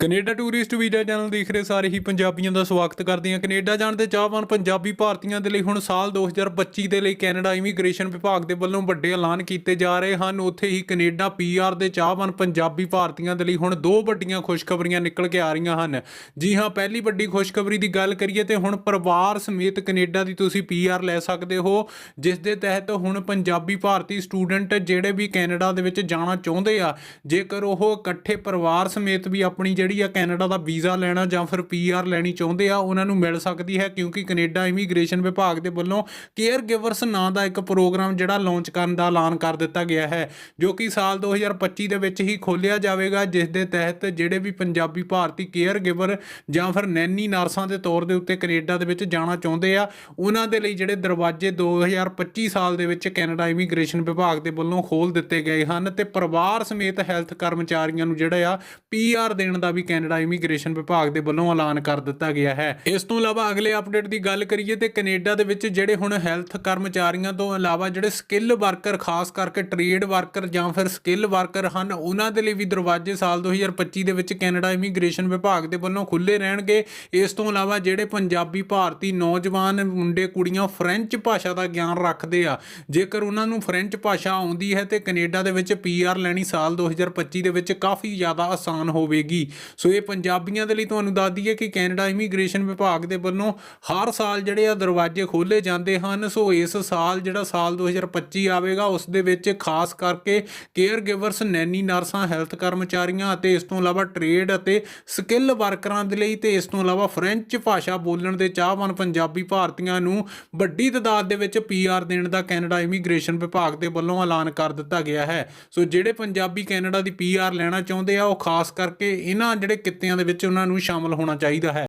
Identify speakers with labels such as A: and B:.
A: Canada tourist visa channel ਦੇਖ ਰਹੇ ਸਾਰੇ ਹੀ ਪੰਜਾਬੀਆਂ ਦਾ ਸਵਾਗਤ ਕਰਦੇ ਹਾਂ। ਕੈਨੇਡਾ ਜਾਣ ਦੇ ਚਾਹਵਾਨ ਪੰਜਾਬੀ ਭਾਰਤੀਆਂ ਦੇ ਲਈ ਹੁਣ ਸਾਲ 2025 ਦੇ ਲਈ ਕੈਨੇਡਾ ਇਮੀਗ੍ਰੇਸ਼ਨ ਵਿਭਾਗ ਦੇ ਵੱਲੋਂ ਵੱਡੇ ਐਲਾਨ ਕੀਤੇ ਜਾ ਰਹੇ ਹਨ। ਉੱਥੇ ਹੀ ਕੈਨੇਡਾ ਪੀਆਰ ਦੇ ਚਾਹਵਾਨ ਪੰਜਾਬੀ ਭਾਰਤੀਆਂ ਦੇ ਲਈ ਹੁਣ ਦੋ ਵੱਡੀਆਂ ਖੁਸ਼ਖਬਰੀਆਂ ਨਿਕਲ ਕੇ ਆ ਰਹੀਆਂ ਹਨ। ਜੀ ਹਾਂ, ਪਹਿਲੀ ਵੱਡੀ ਖੁਸ਼ਖਬਰੀ ਦੀ ਗੱਲ ਕਰੀਏ ਤੇ ਹੁਣ ਪਰਿਵਾਰ ਸਮੇਤ ਕੈਨੇਡਾ ਦੀ ਤੁਸੀਂ ਪੀਆਰ ਲੈ ਸਕਦੇ ਹੋ, ਜਿਸ ਦੇ ਤਹਿਤ ਹੁਣ ਪੰਜਾਬੀ ਭਾਰਤੀ ਸਟੂਡੈਂਟ ਜਿਹੜੇ ਵੀ ਕੈਨੇਡਾ ਦੇ ਵਿੱਚ ਜਾਣਾ ਚਾਹੁੰਦੇ ਆ, ਜੇਕਰ ਉਹ ਇਕੱਠੇ ਪਰਿਵਾਰ ਸਮੇਤ ਵੀ ਆਪਣੀ ਜਿਹੜੀ ਆ ਕੈਨੇਡਾ ਦਾ ਵੀਜ਼ਾ ਲੈਣਾ ਜਾਂ ਫਿਰ ਪੀਆਰ ਲੈਣੀ ਚਾਹੁੰਦੇ ਆ, ਉਹਨਾਂ ਨੂੰ ਮਿਲ ਸਕਦੀ ਹੈ ਕਿਉਂਕਿ ਕੈਨੇਡਾ ਇਮੀਗ੍ਰੇਸ਼ਨ ਵਿਭਾਗ ਦੇ ਵੱਲੋਂ ਕੇਅਰ ਗਿਵਰਸ ਨਾਂ ਦਾ ਇੱਕ ਪ੍ਰੋਗਰਾਮ ਜਿਹੜਾ ਲਾਂਚ ਕਰਨ ਦਾ ਐਲਾਨ ਕਰ ਦਿੱਤਾ ਗਿਆ ਹੈ, ਜੋ ਕਿ ਸਾਲ 2025 ਦੇ ਵਿੱਚ ਹੀ ਖੋਲ੍ਹਿਆ ਜਾਵੇਗਾ, ਜਿਸ ਦੇ ਤਹਿਤ ਜਿਹੜੇ ਵੀ ਪੰਜਾਬੀ ਭਾਰਤੀ ਕੇਅਰ ਗਿਵਰ ਜਾਂ ਫਿਰ ਨੈਨੀ ਨਰਸਾਂ ਦੇ ਤੌਰ ਦੇ ਉੱਤੇ ਕੈਨੇਡਾ ਦੇ ਵਿੱਚ ਜਾਣਾ ਚਾਹੁੰਦੇ ਆ, ਉਹਨਾਂ ਦੇ ਲਈ ਜਿਹੜੇ ਦਰਵਾਜ਼ੇ 2025 ਸਾਲ ਦੇ ਵਿੱਚ ਕੈਨੇਡਾ ਇਮੀਗ੍ਰੇਸ਼ਨ ਵਿਭਾਗ ਦੇ ਵੱਲੋਂ ਖੋਲ ਦਿੱਤੇ ਗਏ ਹਨ ਤੇ ਪਰਿਵਾਰ ਸਮੇਤ ਹੈਲਥ ਕਰਮਚਾਰੀਆਂ ਨੂੰ ਜਿਹੜਾ ਆ ਪੀਆਰ ਦੇਣ ਦਾ ਵੀ ਕੈਨੇਡਾ ਇਮੀਗ੍ਰੇਸ਼ਨ ਵਿਭਾਗ ਦੇ ਵੱਲੋਂ ਐਲਾਨ ਕਰ ਦਿੱਤਾ ਗਿਆ ਹੈ। ਇਸ ਤੋਂ ਇਲਾਵਾ ਅਗਲੇ ਅਪਡੇਟ ਦੀ ਗੱਲ ਕਰੀਏ ਤੇ ਕੈਨੇਡਾ ਦੇ ਵਿੱਚ ਜਿਹੜੇ ਹੁਣ ਹੈਲਥ ਕਰਮਚਾਰੀਆਂ ਤੋਂ ਇਲਾਵਾ ਜਿਹੜੇ ਸਕਿੱਲ ਵਰਕਰ, ਖਾਸ ਕਰਕੇ ਟ੍ਰੇਡ ਵਰਕਰ ਜਾਂ ਫਿਰ ਸਕਿੱਲ ਵਰਕਰ ਹਨ, ਉਹਨਾਂ ਦੇ ਲਈ ਵੀ ਦਰਵਾਜ਼ੇ ਸਾਲ 2025 ਦੇ ਵਿੱਚ ਕੈਨੇਡਾ ਇਮੀਗ੍ਰੇਸ਼ਨ ਵਿਭਾਗ ਦੇ ਵੱਲੋਂ ਖੁੱਲੇ ਰਹਿਣਗੇ। ਇਸ ਤੋਂ ਇਲਾਵਾ ਜਿਹੜੇ ਪੰਜਾਬੀ ਭਾਰਤੀ ਨੌਜਵਾਨ ਮੁੰਡੇ, ਕੁੜੀਆਂ ਫ੍ਰੈਂਚ ਭਾਸ਼ਾ ਦਾ ਗਿਆਨ ਰੱਖਦੇ ਆ, ਜੇਕਰ ਉਹਨਾਂ ਨੂੰ ਫ੍ਰੈਂਚ ਭਾਸ਼ਾ ਆਉਂਦੀ ਹੈ ਤੇ ਕੈਨੇਡਾ ਦੇ ਵਿੱਚ ਪੀਆਰ ਲੈਣੀ ਸਾਲ 2025 ਦੇ ਵਿੱਚ ਕਾਫੀ ਜ਼ਿਆਦਾ ਆਸਾਨ ਹੋਵੇਗੀ। ਸੋ ਇਹ ਪੰਜਾਬੀਆਂ ਦੇ ਲਈ ਤੁਹਾਨੂੰ ਦੱਸ ਦਈਏ ਕਿ ਕੈਨੇਡਾ ਇਮੀਗ੍ਰੇਸ਼ਨ ਵਿਭਾਗ ਦੇ ਵੱਲੋਂ ਹਰ ਸਾਲ ਜਿਹੜੇ ਆ ਦਰਵਾਜ਼ੇ ਖੋਲੇ ਜਾਂਦੇ ਹਨ। ਸੋ ਇਸ ਸਾਲ ਜਿਹੜਾ ਸਾਲ 2025 ਆਵੇਗਾ, ਉਸ ਦੇ ਵਿੱਚ ਖਾਸ ਕਰਕੇ ਕੇਅਰ ਗਿਵਰਸ, ਨੈਨੀ ਨਰਸਾਂ, ਹੈਲਥ ਕਰਮਚਾਰੀਆਂ ਅਤੇ ਇਸ ਤੋਂ ਇਲਾਵਾ ਟ੍ਰੇਡ ਅਤੇ ਸਕਿੱਲ ਵਰਕਰਾਂ ਦੇ ਲਈ ਤੇ ਇਸ ਤੋਂ ਇਲਾਵਾ ਫ੍ਰੈਂਚ ਭਾਸ਼ਾ ਬੋਲਣ ਦੇ ਚਾਹਵਾਨ ਪੰਜਾਬੀ ਭਾਰਤੀਆਂ ਨੂੰ ਵੱਡੀ ਤਾਦਾਦ ਦੇ ਵਿੱਚ ਪੀਆਰ ਦੇਣ ਦਾ ਕੈਨੇਡਾ ਇਮੀਗ੍ਰੇਸ਼ਨ ਵਿਭਾਗ ਦੇ ਵੱਲੋਂ ਐਲਾਨ ਕਰ ਦਿੱਤਾ ਗਿਆ ਹੈ। ਸੋ ਜਿਹੜੇ ਪੰਜਾਬੀ ਕੈਨੇਡਾ ਦੀ ਪੀਆਰ ਲੈਣਾ ਚਾਹੁੰਦੇ ਆ, ਉਹ ਖਾਸ ਕਰਕੇ ਇਹਨਾਂ ਜਿਹੜੇ ਕਿੱਤਿਆਂ ਦੇ ਵਿੱਚ ਉਹਨਾਂ ਨੂੰ ਸ਼ਾਮਲ ਹੋਣਾ ਚਾਹੀਦਾ ਹੈ।